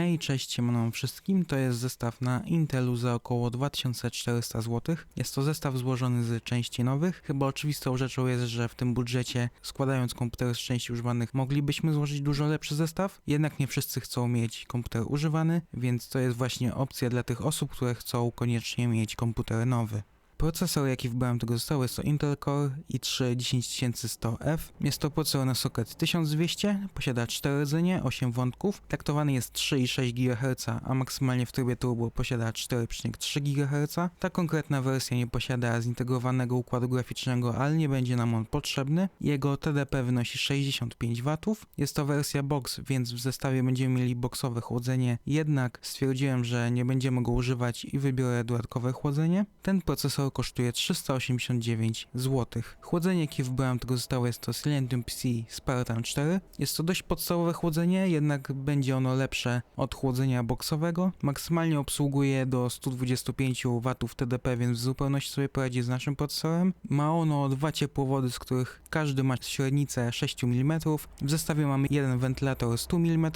Hej, cześć, siemano wszystkim. To jest zestaw na Intelu za około 2400 zł. Jest to zestaw złożony z części nowych. Chyba oczywistą rzeczą jest, że w tym budżecie, składając komputer z części używanych, moglibyśmy złożyć dużo lepszy zestaw. Jednak nie wszyscy chcą mieć komputer używany, więc to jest właśnie opcja dla tych osób, które chcą koniecznie mieć komputer nowy. Procesor, jaki wybrałem tego zestawu, jest to Intel Core i3 10100F. Jest to procesor na socket 1200, posiada 4 rdzenie, 8 wątków, taktowany jest 3,6 GHz, a maksymalnie w trybie turbo posiada 4,3 GHz. Ta konkretna wersja nie posiada zintegrowanego układu graficznego, ale nie będzie nam on potrzebny. Jego TDP wynosi 65 W. Jest to wersja box, więc w zestawie będziemy mieli boxowe chłodzenie, jednak stwierdziłem, że nie będziemy go używać i wybiorę dodatkowe chłodzenie. Ten procesor kosztuje 389 zł. Chłodzenie, jakie wybrałem tego zestawu jest to Silentium PC Spartan 4. Jest to dość podstawowe chłodzenie, jednak będzie ono lepsze od chłodzenia boxowego. Maksymalnie obsługuje do 125 W TDP, więc w zupełności sobie poradzi z naszym procesorem. Ma ono dwa ciepłowody, z których każdy ma średnicę 6 mm. W zestawie mamy jeden wentylator 100 mm,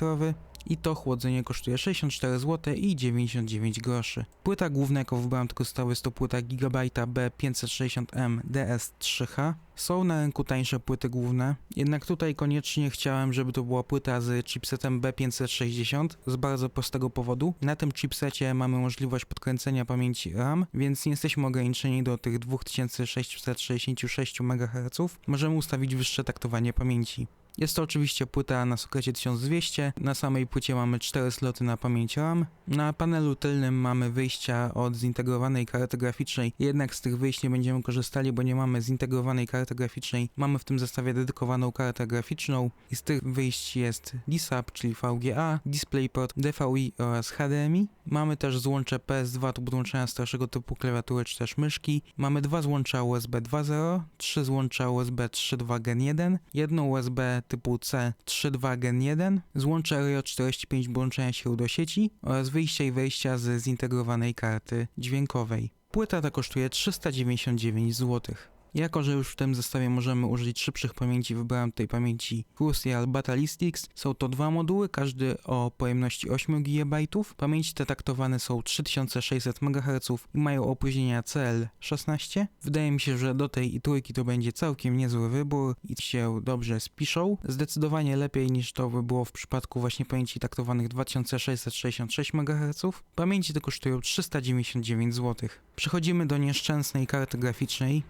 i to chłodzenie kosztuje 64 zł i 99 groszy. Płyta główna, jaką wybrałem tylko stały, to płyta Gigabyte B560M DS3H. Są na rynku tańsze płyty główne, jednak tutaj koniecznie chciałem, żeby to była płyta z chipsetem B560 z bardzo prostego powodu. Na tym chipsecie mamy możliwość podkręcenia pamięci RAM, więc nie jesteśmy ograniczeni do tych 2666 MHz. Możemy ustawić wyższe taktowanie pamięci. Jest to oczywiście płyta na sokecie 1200. Na samej płycie mamy 4 sloty na pamięć RAM. Na panelu tylnym mamy wyjścia od zintegrowanej karty graficznej. Jednak z tych wyjść nie będziemy korzystali, bo nie mamy zintegrowanej karty graficznej. Mamy w tym zestawie dedykowaną kartę graficzną i z tych wyjść jest DSAP, czyli VGA, DisplayPort, DVI oraz HDMI. Mamy też złącze PS2 do podłączenia starszego typu klawiatury czy też myszki. Mamy dwa złącza USB 2.0, trzy złącza USB 3.2 Gen 1, jedno USB typu C 3.2 Gen 1, złącze RJ45 włączenia się do sieci oraz wyjścia i wejścia z zintegrowanej karty dźwiękowej. Płyta ta kosztuje 399 zł. Jako, że już w tym zestawie możemy użyć szybszych pamięci, wybrałem tej pamięci Crucial Battalistics. Są to dwa moduły, każdy o pojemności 8 GB. Pamięci te taktowane są 3600 MHz i mają opóźnienia CL16. Wydaje mi się, że do tej i trójki to będzie całkiem niezły wybór i się dobrze spiszą. Zdecydowanie lepiej niż to by było w przypadku właśnie pamięci taktowanych 2666 MHz. Pamięci te kosztują 399 zł. Przechodzimy do nieszczęsnej karty graficznej.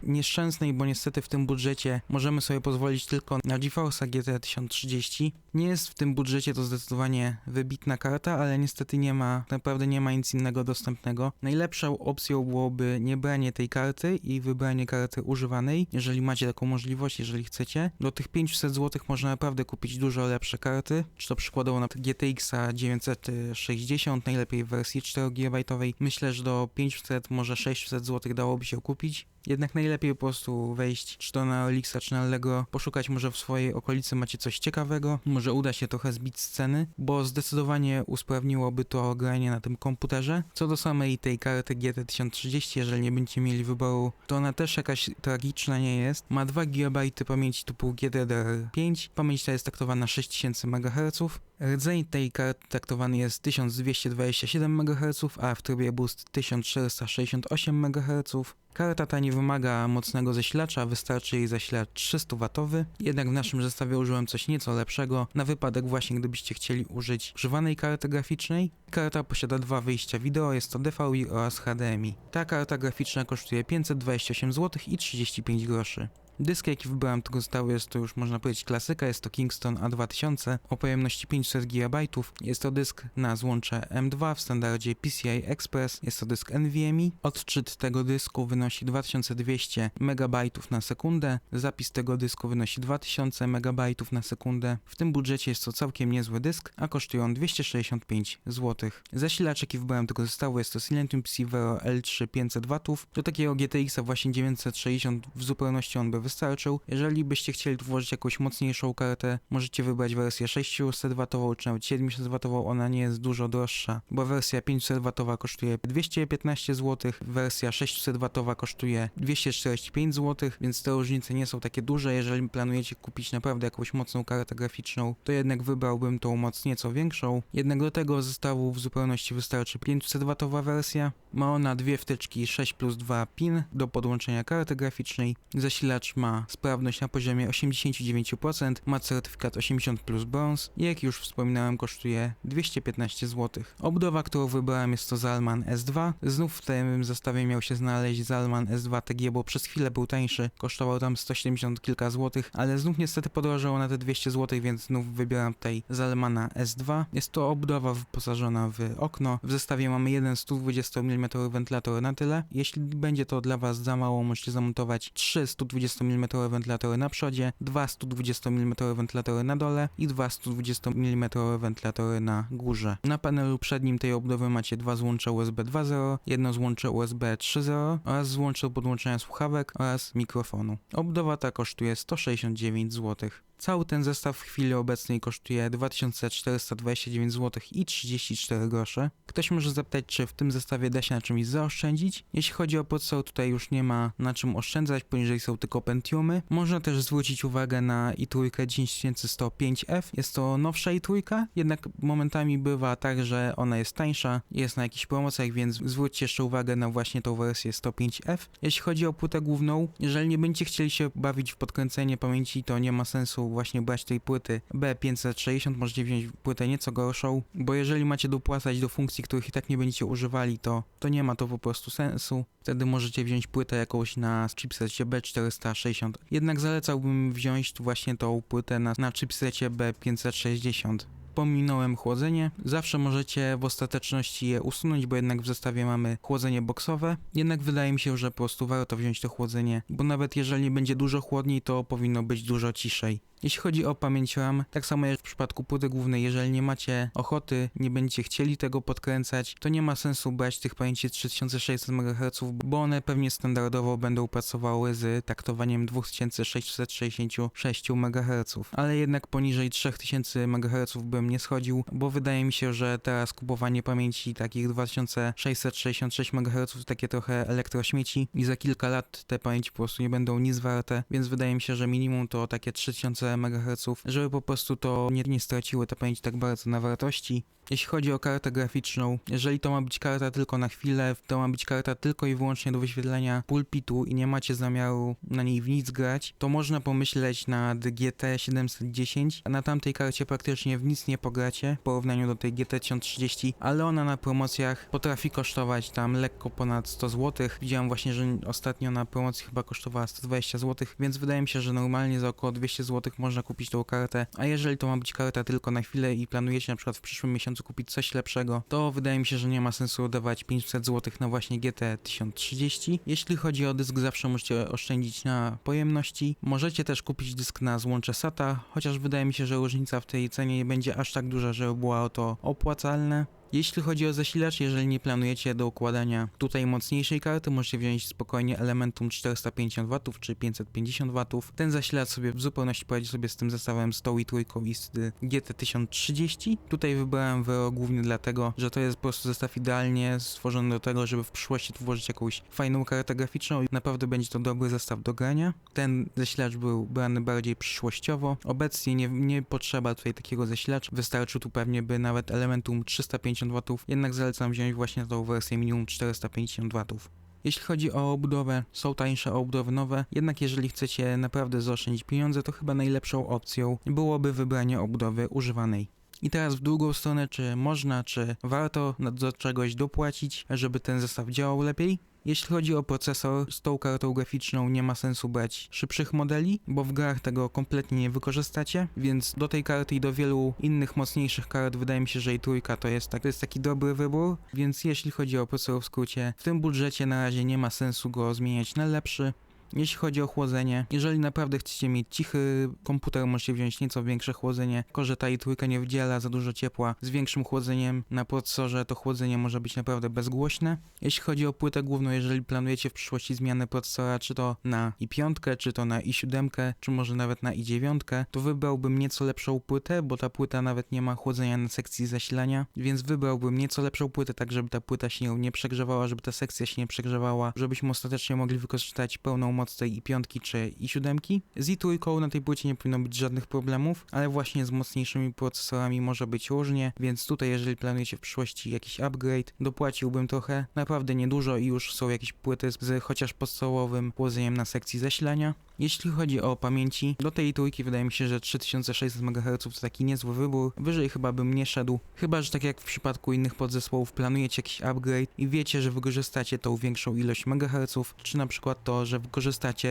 Bo niestety w tym budżecie możemy sobie pozwolić tylko na GeForce GT 1030. Nie jest w tym budżecie to zdecydowanie wybitna karta, ale niestety nie ma, naprawdę nie ma nic innego dostępnego. Najlepszą opcją byłoby nie branie tej karty i wybranie karty używanej, jeżeli macie taką możliwość, jeżeli chcecie. Do tych 500 zł można naprawdę kupić dużo lepsze karty, czy to przykładowo na GTX 960, najlepiej w wersji 4 GB. Myślę, że do 500, może 600 zł dałoby się kupić. Jednak najlepiej po prostu wejść, czy to na Elixa, czy na Allegro, poszukać może w swojej okolicy macie coś ciekawego, może uda się trochę zbić z ceny, bo zdecydowanie usprawniłoby to granie na tym komputerze. Co do samej tej karty GT 1030, jeżeli nie będziecie mieli wyboru, to ona też jakaś tragiczna nie jest. Ma 2 GB pamięci typu GDDR5, pamięć ta jest taktowana 6000 MHz, Rdzeń tej karty taktowany jest 1227 MHz, a w trybie boost 1468 MHz. Karta ta nie wymaga mocnego zasilacza, wystarczy jej zasilacz 300W, jednak w naszym zestawie użyłem coś nieco lepszego, na wypadek właśnie gdybyście chcieli użyć używanej karty graficznej. Karta posiada dwa wyjścia wideo, jest to DVI oraz HDMI. Ta karta graficzna kosztuje 528 zł i 35 groszy. Dysk jaki wybrałem tego zestawu jest to już można powiedzieć klasyka, jest to Kingston A2000 o pojemności 500 GB. Jest to dysk na złącze M2 w standardzie PCI Express, jest to dysk NVMe. Odczyt tego dysku wynosi 2200 MB na sekundę, zapis tego dysku wynosi 2000 MB na sekundę. W tym budżecie jest to całkiem niezły dysk, a kosztuje on 265 zł. Zasilacz jaki wybrałem tego zestawu jest to Silentium PC Vero L3 500 W. Do takiego GTX-a właśnie 960 w zupełności on by wystarczył. Jeżeli byście chcieli tu włożyć jakąś mocniejszą kartę, możecie wybrać wersję 600W czy nawet 700W, ona nie jest dużo droższa, bo wersja 500W kosztuje 215 zł, wersja 600W kosztuje 245 zł, więc te różnice nie są takie duże. Jeżeli planujecie kupić naprawdę jakąś mocną kartę graficzną, to jednak wybrałbym tą moc nieco większą. Jednak do tego zestawu w zupełności wystarczy 500W wersja. Ma ona dwie wtyczki 6 plus 2 pin do podłączenia karty graficznej. Zasilacz ma sprawność na poziomie 89%, ma certyfikat 80 plus bronze i jak już wspominałem kosztuje 215 zł. Obudowa, którą wybrałem jest to Zalman S2. Znów w tym zestawie miał się znaleźć Zalman S2 TG, bo przez chwilę był tańszy, kosztował tam 170 kilka złotych, ale znów niestety podrożało na te 200 zł, więc znów wybieram tutaj Zalmana S2. Jest to obudowa wyposażona w okno. W zestawie mamy jeden 120 mm wentylator na tyle. Jeśli będzie to dla Was za mało, możecie zamontować 3 120 mm wentylatory na przodzie, dwa 120 mm wentylatory na dole i dwa 120 mm wentylatory na górze. Na panelu przednim tej obudowy macie dwa złącza USB 2.0, jedno złącze USB 3.0 oraz złącze podłączenia słuchawek oraz mikrofonu. Obudowa ta kosztuje 169 zł. Cały ten zestaw w chwili obecnej kosztuje 2429 zł i 34 grosze. Ktoś może zapytać, czy w tym zestawie da się na czymś zaoszczędzić. Jeśli chodzi o procesor, tutaj już nie ma na czym oszczędzać, poniżej są tylko Pentiumy. Można też zwrócić uwagę na i3 10105F. Jest to nowsza i3, jednak momentami bywa tak, że ona jest tańsza, jest na jakichś promocjach, więc zwróćcie jeszcze uwagę na właśnie tą wersję 105F. Jeśli chodzi o płytę główną, jeżeli nie będziecie chcieli się bawić w podkręcenie pamięci, to nie ma sensu właśnie brać tej płyty B560, możecie wziąć płytę nieco gorszą, bo jeżeli macie dopłacać do funkcji, których i tak nie będziecie używali, to, to nie ma to po prostu sensu. Wtedy możecie wziąć płytę jakąś na chipsecie B460. Jednak zalecałbym wziąć właśnie tą płytę na, na chipsecie B560 pominąłem chłodzenie. Zawsze możecie w ostateczności je usunąć, bo jednak w zestawie mamy chłodzenie boksowe. Jednak wydaje mi się, że po prostu warto wziąć to chłodzenie, bo nawet jeżeli będzie dużo chłodniej, to powinno być dużo ciszej. Jeśli chodzi o pamięć RAM, tak samo jak w przypadku płyty głównej, jeżeli nie macie ochoty, nie będziecie chcieli tego podkręcać, to nie ma sensu brać tych pamięci 3600 MHz, bo one pewnie standardowo będą pracowały z taktowaniem 2666 MHz. Ale jednak poniżej 3000 MHz bym nie schodził, bo wydaje mi się, że teraz kupowanie pamięci takich 2666 MHz takie trochę elektrośmieci i za kilka lat te pamięci po prostu nie będą nic warte, więc wydaje mi się, że minimum to takie 3000 MHz, żeby po prostu to nie, nie straciły te pamięci tak bardzo na wartości. Jeśli chodzi o kartę graficzną, jeżeli to ma być karta tylko na chwilę, to ma być karta tylko i wyłącznie do wyświetlenia pulpitu i nie macie zamiaru na niej w nic grać, to można pomyśleć nad GT 710, a na tamtej karcie praktycznie w nic nie pogracie w porównaniu do tej GT 1030, ale ona na promocjach potrafi kosztować tam lekko ponad 100 zł. Widziałem właśnie, że ostatnio na promocji chyba kosztowała 120 zł, więc wydaje mi się, że normalnie za około 200 zł można kupić tą kartę, a jeżeli to ma być karta tylko na chwilę i planujecie na przykład w przyszłym miesiącu kupić coś lepszego, to wydaje mi się, że nie ma sensu oddawać 500 zł na właśnie GT 1030. Jeśli chodzi o dysk, zawsze możecie oszczędzić na pojemności. Możecie też kupić dysk na złącze SATA, chociaż wydaje mi się, że różnica w tej cenie nie będzie aż tak duża, żeby było to opłacalne. Jeśli chodzi o zasilacz, jeżeli nie planujecie do układania tutaj mocniejszej karty, możecie wziąć spokojnie Elementum 450 W czy 550 W. Ten zasilacz sobie w zupełności poradzi sobie z tym zestawem z tą i trójką i z GT1030. Tutaj wybrałem Vero głównie dlatego, że to jest po prostu zestaw idealnie stworzony do tego, żeby w przyszłości tu włożyć jakąś fajną kartę graficzną i naprawdę będzie to dobry zestaw do grania. Ten zasilacz był brany bardziej przyszłościowo. Obecnie nie, nie potrzeba tutaj takiego zasilacza. Wystarczy tu pewnie by nawet Elementum 350 W, jednak zalecam wziąć właśnie tą wersję minimum 450 W. Jeśli chodzi o obudowę, są tańsze obudowy nowe, jednak jeżeli chcecie naprawdę zaoszczędzić pieniądze, to chyba najlepszą opcją byłoby wybranie obudowy używanej. I teraz w drugą stronę, czy można, czy warto do czegoś dopłacić, żeby ten zestaw działał lepiej? Jeśli chodzi o procesor, z tą kartą graficzną nie ma sensu brać szybszych modeli, bo w grach tego kompletnie nie wykorzystacie, więc do tej karty i do wielu innych mocniejszych kart wydaje mi się, że i trójka to jest, tak, to jest taki dobry wybór, więc jeśli chodzi o procesor w skrócie, w tym budżecie na razie nie ma sensu go zmieniać na lepszy. Jeśli chodzi o chłodzenie, jeżeli naprawdę chcecie mieć cichy komputer, możecie wziąć nieco większe chłodzenie. Tylko, że ta i trójka nie wydziela za dużo ciepła. Z większym chłodzeniem na procesorze to chłodzenie może być naprawdę bezgłośne. Jeśli chodzi o płytę główną, jeżeli planujecie w przyszłości zmianę procesora, czy to na i5, czy to na i7, czy może nawet na i9, to wybrałbym nieco lepszą płytę, bo ta płyta nawet nie ma chłodzenia na sekcji zasilania, więc wybrałbym nieco lepszą płytę, tak żeby ta płyta się nie przegrzewała, żeby ta sekcja się nie przegrzewała, żebyśmy ostatecznie mogli wykorzystać pełną moc tej i5 czy i7. Z i3 na tej płycie nie powinno być żadnych problemów, ale właśnie z mocniejszymi procesorami może być różnie, więc tutaj jeżeli planujecie w przyszłości jakiś upgrade, dopłaciłbym trochę, naprawdę niedużo i już są jakieś płyty z, z chociaż podstawowym chłodzeniem na sekcji zasilania. Jeśli chodzi o pamięci, do tej trójki wydaje mi się, że 3600 MHz to taki niezły wybór. Wyżej chyba bym nie szedł. Chyba, że tak jak w przypadku innych podzespołów planujecie jakiś upgrade i wiecie, że wykorzystacie tą większą ilość MHz, czy na przykład to, że wykorzystacie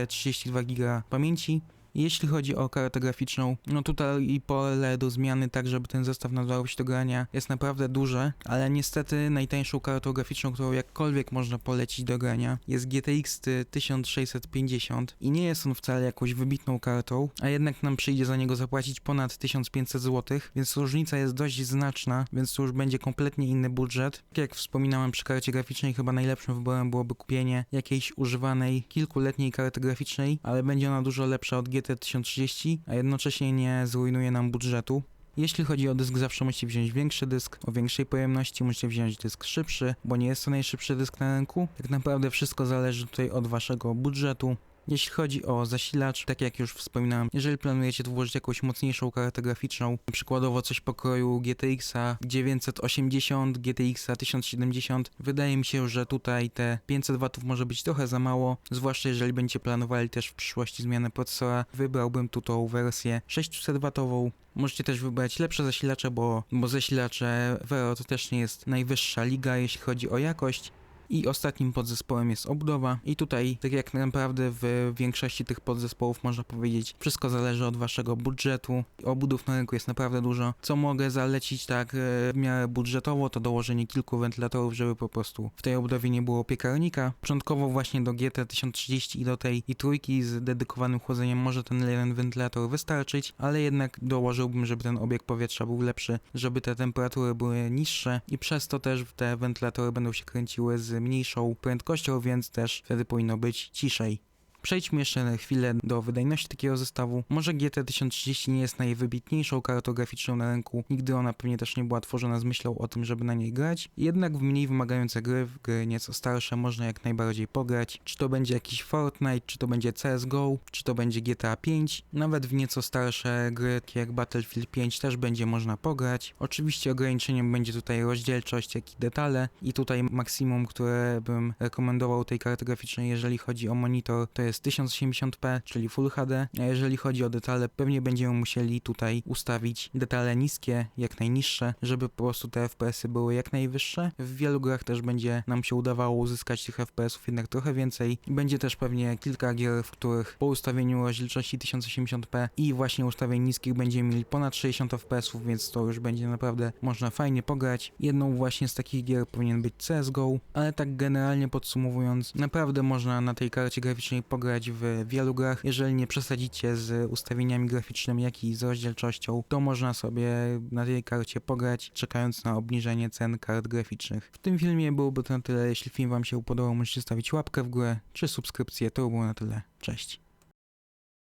32 GB pamięci, jeśli chodzi o kartę graficzną, no tutaj i pole do zmiany, tak żeby ten zestaw nadawał się do grania, jest naprawdę duże, ale niestety najtańszą kartą graficzną, którą jakkolwiek można polecić do grania, jest GTX 1650 i nie jest on wcale jakąś wybitną kartą, a jednak nam przyjdzie za niego zapłacić ponad 1500 zł, więc różnica jest dość znaczna, więc to już będzie kompletnie inny budżet. Tak jak wspominałem przy karcie graficznej, chyba najlepszym wyborem byłoby kupienie jakiejś używanej, kilkuletniej karty graficznej, ale będzie ona dużo lepsza od GT 1030, a jednocześnie nie zrujnuje nam budżetu. Jeśli chodzi o dysk, zawsze musicie wziąć większy dysk, o większej pojemności musicie wziąć dysk szybszy, bo nie jest to najszybszy dysk na rynku. Tak naprawdę wszystko zależy tutaj od waszego budżetu. Jeśli chodzi o zasilacz, tak jak już wspominałem, jeżeli planujecie włożyć jakąś mocniejszą kartę graficzną, przykładowo coś pokroju GTX 980, GTX 1070, wydaje mi się, że tutaj te 500 W może być trochę za mało, zwłaszcza jeżeli będziecie planowali też w przyszłości zmianę procesora, wybrałbym tu tą wersję 600 W. Możecie też wybrać lepsze zasilacze, bo, bo zasilacze Vero to też nie jest najwyższa liga, jeśli chodzi o jakość. I ostatnim podzespołem jest obudowa. I tutaj, tak jak naprawdę w większości tych podzespołów można powiedzieć, wszystko zależy od waszego budżetu. Obudów na rynku jest naprawdę dużo. Co mogę zalecić tak e, w miarę budżetowo, to dołożenie kilku wentylatorów, żeby po prostu w tej obudowie nie było piekarnika. Początkowo właśnie do GT 1030 i do tej i trójki z dedykowanym chłodzeniem może ten jeden wentylator wystarczyć, ale jednak dołożyłbym, żeby ten obieg powietrza był lepszy, żeby te temperatury były niższe i przez to też te wentylatory będą się kręciły z mniejszą prędkością, więc też wtedy powinno być ciszej. Przejdźmy jeszcze na chwilę do wydajności takiego zestawu. Może GT 1030 nie jest najwybitniejszą kartą graficzną na rynku, nigdy ona pewnie też nie była tworzona z myślą o tym, żeby na niej grać, jednak w mniej wymagające gry, w gry nieco starsze można jak najbardziej pograć. Czy to będzie jakiś Fortnite, czy to będzie CSGO, czy to będzie GTA 5, nawet w nieco starsze gry, takie jak Battlefield 5 też będzie można pograć. Oczywiście ograniczeniem będzie tutaj rozdzielczość, jak i detale i tutaj maksimum, które bym rekomendował tej karty graficznej, jeżeli chodzi o monitor, to jest 1080p, czyli Full HD, a jeżeli chodzi o detale, pewnie będziemy musieli tutaj ustawić detale niskie, jak najniższe, żeby po prostu te FPS-y były jak najwyższe. W wielu grach też będzie nam się udawało uzyskać tych FPS-ów jednak trochę więcej. Będzie też pewnie kilka gier, w których po ustawieniu rozdzielczości 1080p i właśnie ustawień niskich będziemy mieli ponad 60 FPS-ów, więc to już będzie naprawdę można fajnie pograć. Jedną właśnie z takich gier powinien być CSGO, ale tak generalnie podsumowując, naprawdę można na tej karcie graficznej pograć w wielu grach. Jeżeli nie przesadzicie z ustawieniami graficznymi, jak i z rozdzielczością, to można sobie na tej karcie pograć, czekając na obniżenie cen kart graficznych. W tym filmie byłoby to na tyle. Jeśli film Wam się podobał, możecie stawić łapkę w górę czy subskrypcję. To było na tyle. Cześć.